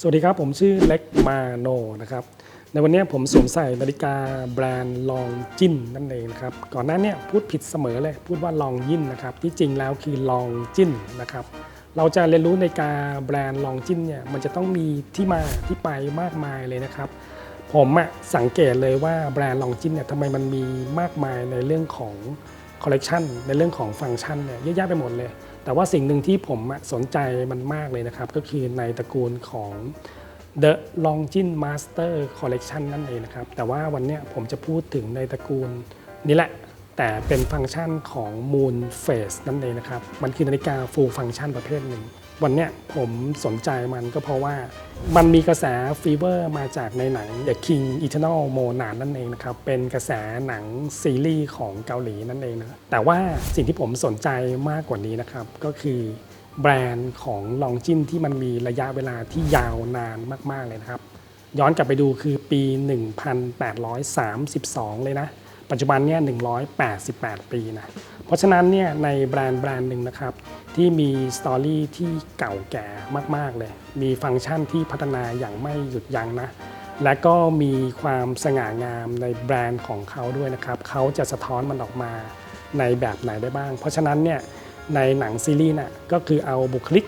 สวัสดีครับ ผมชื่อเล็กมาโนนะครับ ในวันนี้ผมสวมใส่นาฬิกาแบรนด์ลองจินนั่นเองนะครับ ก่อนหน้านี้พูดผิดเสมอเลย พูดว่าลองยินนะครับ ที่จริงแล้วคือลองจินนะครับ เราจะเรียนรู้นาฬิกาแบรนด์ลองจินเนี่ย มันจะต้องมีที่มาที่ไปมากมายเลยนะครับ ผมอะสังเกตเลยว่าแบรนด์ลองจินเนี่ยทำไมมันมีมากมายในเรื่องของคอลเลกชันในเรื่องของฟังก์ชันเนี่ยเยอะแยะไปหมดเลย แต่ว่าสิ่งหนึ่งที่ผมสนใจมันมากเลยนะครับ ก็คือในตระกูลของ The Longines Master Collection นั่นเองนะครับ แต่ว่าวันนี้ผมจะพูดถึงในตระกูลนี้แหละ แต่เป็นฟังก์ชันของ Moon Phase นั่นเองนะครับ มันคือนาฬิกา full function ประเภทหนึ่ง วันเนี้ยผมสนใจมันก็เพราะว่ามันมีกระแสฟีเวอร์มาจากในหนัง The King Eternal m o n a นั่นเองนะครับ เป็นกระแสหนังซีรีส์ของเกาหลีนั่นเองนะแต่ว่าสิ่งที่ผมสนใจมากกว่านี้นะครับ ก็คือแบรนด์ของลองจินที่มันมีระยะเวลาที่ยาวนานมาก ๆ เลยนะครับ ย้อนกลับไปดูคือปี 1832 เลยนะ ปัจจุบันเนี่ย188 ปีนะ เพราะฉะนั้นเนี่ยในแบรนด์แบรนด์หนึ่งนะครับ ที่มีสตอรี่ที่เก่าแก่มากๆเลย มีฟังก์ชันที่พัฒนาอย่างไม่หยุดยั้งนะ และก็มีความสง่างามในแบรนด์ของเขาด้วยนะครับ เขาจะสะท้อนมันออกมาในแบบไหนได้บ้าง เพราะฉะนั้นเนี่ยในหนังซีรีส์น่ะก็คือเอาบุคลิก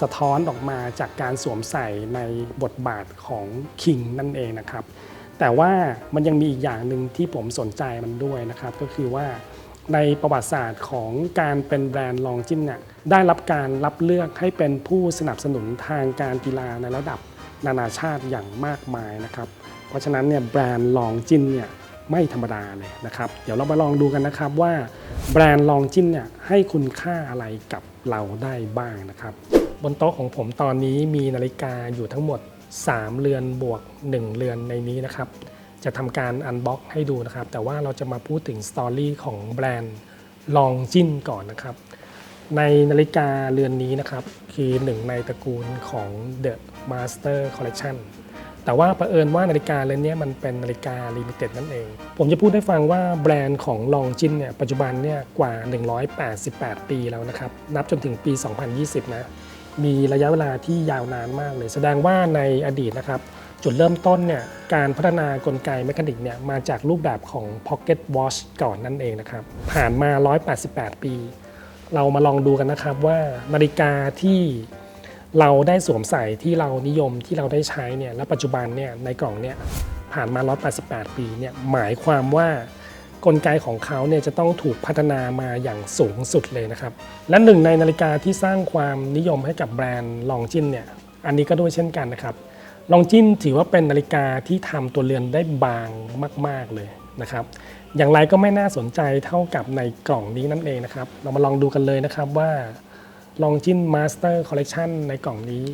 สะท้อนออกมาจากการสวมใส่ในบทบาทของคิงนั่นเองนะครับ แต่ว่ามันยังมีอีกอย่างหนึ่งที่ผมสนใจมันด้วยนะครับ ก็คือว่าในประวัติศาสตร์ของการเป็นแบรนด์ลองจินเนี่ยได้รับการรับเลือกให้เป็นผู้สนับสนุนทางการกีฬาในระดับนานาชาติอย่างมากมายนะครับ เพราะฉะนั้นเนี่ยแบรนด์ลองจินเนี่ยไม่ธรรมดาเลยนะครับ เดี๋ยวเรามาลองดูกันนะครับว่าแบรนด์ลองจินเนี่ยให้คุณค่าอะไรกับเราได้บ้างนะครับ บนโต๊ะของผมตอนนี้มีนาฬิกาอยู่ทั้งหมด 3 เรือนบวก 1 เรือนในนี้นะครับ จะทำการอันบ็อกให้ดูนะครับ แต่ว่าเราจะมาพูดถึงสตอรี่ของแบรนด์ลองจินก่อนนะครับ ในนาฬิกาเรือนนี้นะครับ คือหนึ่งในตระกูลของ The Master Collection แต่ว่าประเอิญว่านาฬิกาเรือนนี้มันเป็นนาฬิกาลิมิเต็ดนั่นเอง ผมจะพูดให้ฟังว่าแบรนด์ของลองจินเนี่ยปัจจุบันเนี่ยกว่า 188 ปีแล้วนะครับ นับจนถึงปี 2020 นะ มีระยะเวลาที่ยาวนานมากเลย แสดงว่าในอดีตนะครับ จุดเริ่มต้นเนี่ยการพัฒนากลไกแมคานิกเนี่ยมาจากรูปแบบของ Pocket Watch ก่อนนั่นเองนะครับ ผ่านมา 188 ปี เรามาลองดูกันนะครับว่านาฬิกาที่เราได้สวมใส่ที่เรานิยมที่เราได้ใช้เนี่ยและปัจจุบันเนี่ยในกล่องเนี่ยผ่านมา 188 ปีเนี่ยหมายความว่า กลไกของเขาเนี่ยจะต้องถูกพัฒนามาอย่างสูงสุดเลยนะครับ และหนึ่งในนาฬิกาที่สร้างความนิยมให้กับแบรนด์ลองจินเนี่ยอันนี้ก็ด้วยเช่นกันนะครับลองจินถือว่าเป็นนาฬิกาที่ทำตัวเรือนได้บางมาก ๆเลยนะครับ อย่างไรก็ไม่น่าสนใจเท่ากับในกล่องนี้นั่นเองนะครับ เรามาลองดูกันเลยนะครับว่าลองจินมาสเตอร์คอลเล t ชันในกล่องนี้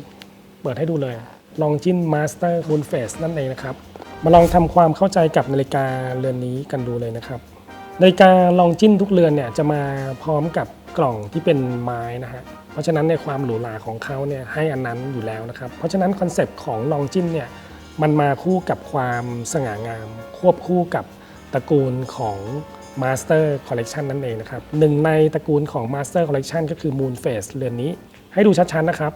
เปิดให้ดูเลยลองจินมาสเตอร์คูนเฟสนั่นเองนะครับ มาลองทำความเข้าใจกับนาฬิกาเรือนนี้กันดูเลยนะครับนาฬิกาลองจิ้นทุกเรือนเนี่ยจะมาพร้อมกับกล่องที่เป็นไม้นะฮะเพราะฉะนั้นในความหรูหราของเขาเนี่ยให้อันนั้นอยู่แล้วนะครับเพราะฉะนั้นคอนเซปต์ของลองจิ้นเนี่ยมันมาคู่กับความสง่างาม ควบคู่กับตระกูลของ Master Collection นั่นเองนะครับหนึ่งในตระกูลของ Master Collection ก็คือ Moon Phase เรือนนี้ ให้ดูชัดๆนะครับ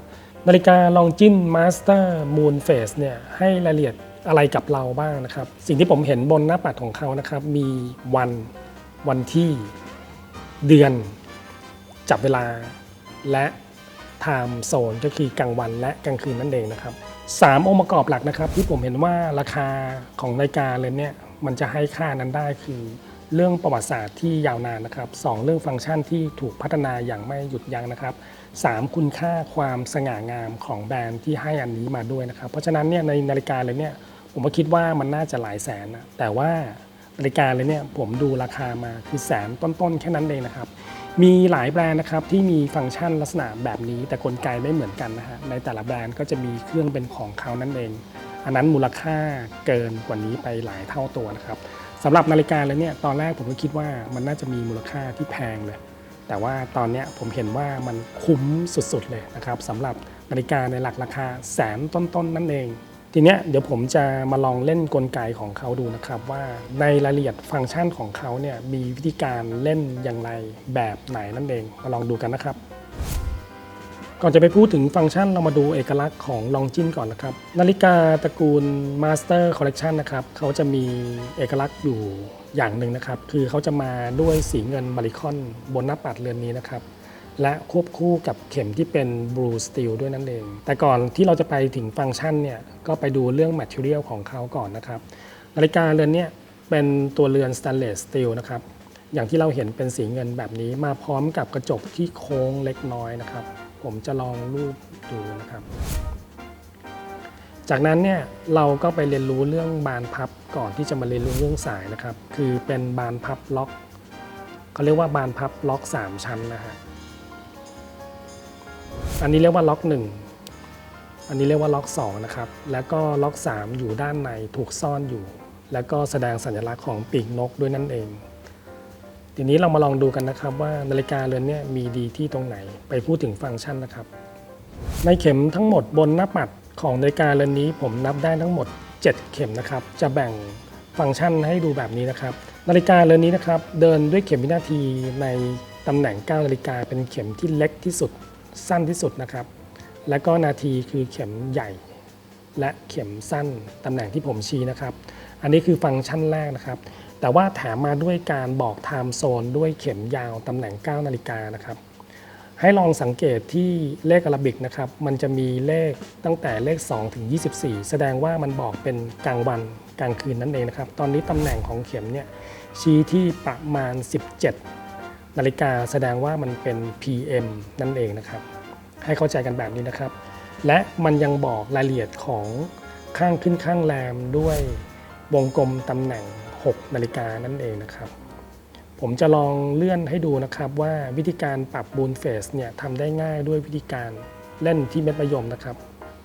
นาฬิกาลองจิน Master Moon Phase เนี่ยให้รายละเอียด อะไรกับเราบ้างนะครับ สิ่งที่ผมเห็นบนหน้าปัดของเขานะครับ มีวันวันที่เดือน จับเวลาและไทม์โซนก็คือกลางวันและกลางคืนนั่นเองนะครับสามองค์ประกอบหลักนะครับ ที่ผมเห็นว่าราคาของนาฬิกาเลยเนี่ยมันจะให้ค่านั้นได้คือเรื่องประวัติศาสตร์ที่ยาวนานนะครับสองเรื่องฟังก์ชันที่ถูกพัฒนาอย่างไม่หยุดยั้งนะครับสามคุณค่าความสง่างามของแบรนด์ที่ให้อันนี้มาด้วยนะครับ เพราะฉะนั้นเนี่ยในนาฬิกาเลยเนี่ย ผมก็คิดว่ามันน่าจะหลายแสนนะแต่ว่านาฬิกาเลยเนี่ยผมดูราคามาคือแสนต้นๆแค่นั้นเองนะครับ มีหลายแบรนด์นะครับที่มีฟังก์ชันลักษณะแบบนี้ แต่กลไกไม่เหมือนกันนะฮะในแต่ละแบรนด์ก็จะมีเครื่องเป็นของเขานั่นเอง อันนั้นมูลค่าเกินกว่านี้ไปหลายเท่าตัวนะครับสำหรับนาฬิกาเลยเนี่ยตอนแรกผมก็คิดว่ามันน่าจะมีมูลค่าที่แพงเลย แต่ว่าตอนเนี้ยผมเห็นว่ามันคุ้มสุดๆเลยนะครับสำหรับนาฬิกาในหลักราคาแสนต้นๆนั่นเอง ทีเนี้ยเดี๋ยวผมจะมาลองเล่นกลไกของเขาดูนะครับ ว่าในรายละเอียดฟังก์ชันของเขาเนี่ยมีวิธีการเล่นอย่างไรแบบไหนนั่นเอง มาลองดูกันนะครับ ก่อนจะไปพูดถึงฟังก์ชันเรามาดูเอกลักษณ์ของลองจินก่อนนะครับ นาฬิกาตระกูล Master Collection นะครับเขาจะมีเอกลักษณ์อยู่อย่างหนึ่งนะครับ คือเขาจะมาด้วยสีเงินมาริคอนบนหน้าปัดเรือนนี้นะครับ และควบคู่กับเข็มที่เป็น Blue Steel ด้วยนั่นเอง แต่ก่อนที่เราจะไปถึงฟังก์ชันเนี่ยก็ไปดูเรื่อง Material ของเขาก่อนนะครับ นาฬิกาเรือนนี้เป็นตัวเรือน Stainless Steel นะครับ อย่างที่เราเห็นเป็นสีเงินแบบนี้มาพร้อมกับกระจกที่โค้งเล็กน้อยนะครับ ผมจะลองรูปดูนะครับ จากนั้นเนี่ยเราก็ไปเรียนรู้เรื่องบานพับก่อนที่จะมาเรียนรู้เรื่องสายนะครับ คือเป็นบานพับล็อกเขาเรียกว่าบานพับล็อก 3 ชั้นนะฮะ อันนี้เรียกว่าล็อก 1 อันนี้เรียกว่าล็อก 2 นะครับ แล้วก็ล็อก 3 อยู่ด้านในถูกซ่อนอยู่ แล้วก็แสดงสัญลักษณ์ของปีกนกด้วยนั่นเอง ทีนี้เรามาลองดูกันนะครับว่านาฬิกาเรือนนี้มีดีที่ตรงไหน ไปพูดถึงฟังก์ชันนะครับ ในเข็มทั้งหมดบนหน้าปัดของนาฬิกาเรือนนี้ ผมนับได้ทั้งหมด 7 เข็มนะครับ จะแบ่งฟังก์ชันให้ดูแบบนี้นะครับ นาฬิกาเรือนนี้นะครับ เดินด้วยเข็มวินาทีในตำแหน่ง9นาฬิกาเป็นเข็มที่เล็กที่สุด สั้นที่สุดนะครับ และก็นาทีคือเข็มใหญ่ และเข็มสั้นตำแหน่งที่ผมชี้นะครับ อันนี้คือฟังก์ชันแรกนะครับ แต่ว่าแถมมาด้วยการบอกไทม์โซนด้วยเข็มยาวตำแหน่ง 9 นาฬิกานะครับ ให้ลองสังเกตที่เลขอาราบิกนะครับ มันจะมีเลขตั้งแต่เลข 2 ถึง 24 แสดงว่ามันบอกเป็นกลางวันกลางคืนนั่นเองนะครับ ตอนนี้ตำแหน่งของเข็มเนี่ยชี้ที่ประมาณ 17 นาฬิกาแสดงว่ามันเป็น PM นั่นเองนะครับ ให้เข้าใจกันแบบนี้นะครับ และมันยังบอกรายละเอียดของข้างขึ้นข้างแรมด้วยวงกลมตำแหน่ง 6 นาฬิกานั่นเองนะครับ ผมจะลองเลื่อนให้ดูนะครับว่าวิธีการปรับบูนเฟสเนี่ยทำได้ง่ายด้วยวิธีการเล่นที่เม็ดมะยมนะครับ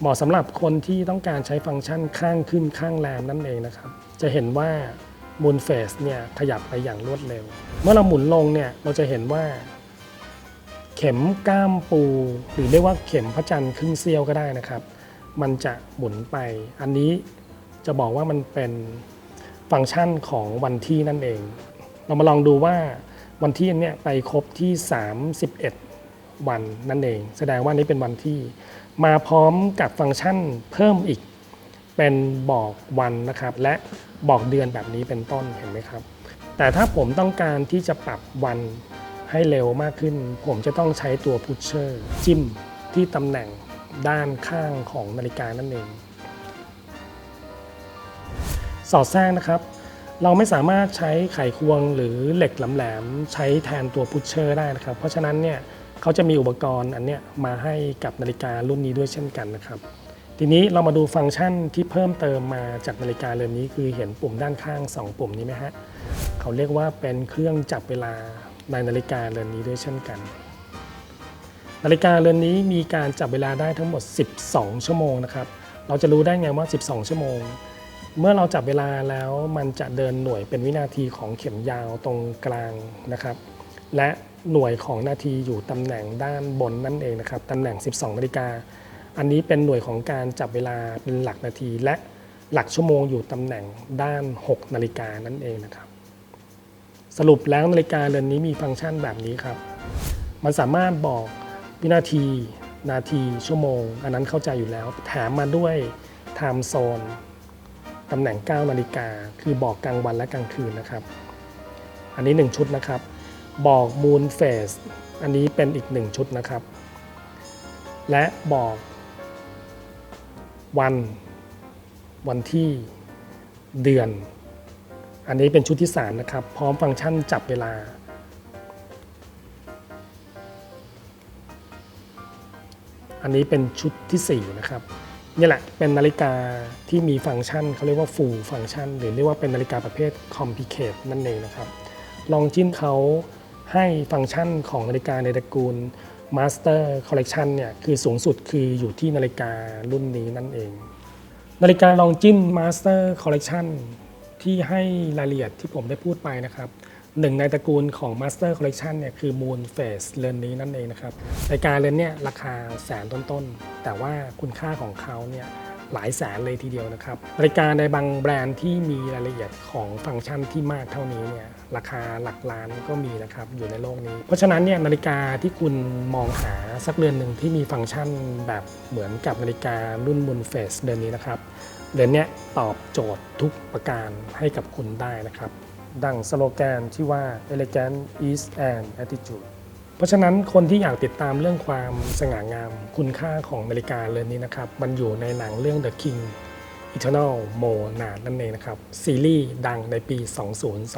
เหมาะสำหรับคนที่ต้องการใช้ฟังก์ชันข้างขึ้นข้างแรมนั่นเองนะครับ จะเห็นว่า บูนเฟสเนี่ยขยับไปอย่างรวดเร็ว เมื่อเราหมุนลงเนี่ยเราจะเห็นว่า เข็มก้ามปู หรือเรียกว่าเข็มพระจันทร์ครึ่งเสี้ยวก็ได้นะครับ มันจะหมุนไป อันนี้จะบอกว่ามันเป็นฟังก์ชันของวันที่นั่นเอง เรามาลองดูว่าวันที่เนี่ยไปครบที่ 31 วันนั่นเอง แสดงว่านี้เป็นวันที่ มาพร้อมกับฟังก์ชันเพิ่มอีก เป็นบอกวันนะครับ และบอกเดือนแบบนี้เป็นต้นเห็นไหมครับ แต่ถ้าผมต้องการที่จะปรับวันให้เร็วมากขึ้น ผมจะต้องใช้ตัวพุชเชอร์จิ้มที่ตำแหน่งด้านข้างของนาฬิกานั่นเอง สอดแทรกนะครับ เราไม่สามารถใช้ไขควงหรือเหล็กแหลมๆใช้แทนตัวพุชเชอร์ได้นะครับ เพราะฉะนั้นเนี่ยเขาจะมีอุปกรณ์อันเนี้ยมาให้กับนาฬิการุ่นนี้ด้วยเช่นกันนะครับ ทีนี้เรามาดูฟังก์ชันที่เพิ่มเติมมาจากนาฬิกาเรือนนี้คือเห็นปุ่มด้านข้าง 2 ปุ่มนี้ไหมฮะเขาเรียกว่าเป็นเครื่องจับเวลาในนาฬิกาเรือนนี้ด้วยเช่นกัน นาฬิกาเรือนนี้มีการจับเวลาได้ทั้งหมด 12 ชั่วโมงนะครับเราจะรู้ได้ไงว่า 12 ชั่วโมง เมื่อเราจับเวลาแล้วมันจะเดินหน่วยเป็นวินาทีของเข็มยาวตรงกลางนะครับ และหน่วยของนาทีอยู่ตำแหน่งด้านบนนั่นเองนะครับตำแหน่ง 12 นาฬิกา อันนี้เป็นหน่วยของการจับเวลาเป็นหลักนาที และหลักชั่วโมงอยู่ตำแหน่งด้าน 6 นาฬิกานั่นเองนะครับ สรุปแล้วนาฬิกาเรือนนี้มีฟังก์ชันแบบนี้ครับ มันสามารถบอกวินาทีนาทีชั่วโมง อันนั้นเข้าใจอยู่แล้ว แถมมาด้วย time zone ตำแหน่ง 9 นาฬิกา คือบอกกลางวันและกลางคืนนะครับ อันนี้ 1 ชุดนะครับ บอก moon phase อันนี้เป็นอีก 1 ชุดนะครับ และบอก วัน วันที่เดือน อันนี้เป็นชุดที่ 3 นะครับ พร้อมฟังก์ชันจับเวลา อันนี้เป็นชุดทีสี่4 นะครับนี่แหละเป็นนาฬิกาที่มีฟังก์ชันเขาเรียกว่า full ฟังก์ชัน หรือเรียกว่าเป็นนาฬิกาประเภท complicate นั่นเองนะครับ ลองจิ้นเขาให้ฟังก์ชันของนาฬิกาในตระกูล Master Collection เนี่ยคือสูงสุดคืออยู่ที่นาฬิการุ่นนี้นั่นเอง นาฬิกาลองจิ้น Master Collection ที่ให้รายละเอียดที่ผมได้พูดไปนะครับหนึ่งในตระกูลของ Master Collection เนี่ยคือ Moon Phase เรือนนี้นั่นเองนะครับนาฬิกาเรือนเนี่ยราคาแสนต้นๆ แต่ว่าคุณค่าของเขาเนี่ยหลายแสนเลยทีเดียวนะครับนาฬิกาในบางแบรนด์ที่มีรายละเอียดของฟังก์ชันที่มากเท่านี้เนี่ย ราคาหลักล้านก็มีนะครับอยู่ในโลกนี้ เพราะฉะนั้นเนี่ยนาฬิกาที่คุณมองหาสักเรือนหนึ่งที่มีฟังก์ชันแบบเหมือนกับนาฬิการุ่นบุนเฟสเดือนนี้นะครับเดือนนี้ตอบโจทย์ทุกประการให้กับคุณได้นะครับ ดังสโลแกนที่ว่า elegant is an attitude เพราะฉะนั้นคนที่อยากติดตามเรื่องความสง่างามคุณค่าของนาฬิกาเรือนนี้นะครับ มันอยู่ในหนังเรื่อง The King Eternal Mo n a นั่นเองนะครับ ซีรีส์ดังในปี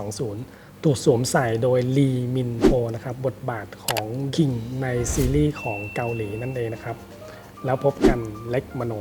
2020 ถูกสวมใส่โดยลีมินโฮนะครับ บทบาทของคิงในซีรีส์ของเกาหลีนั่นเองนะครับ แล้วพบกันเล็กมโน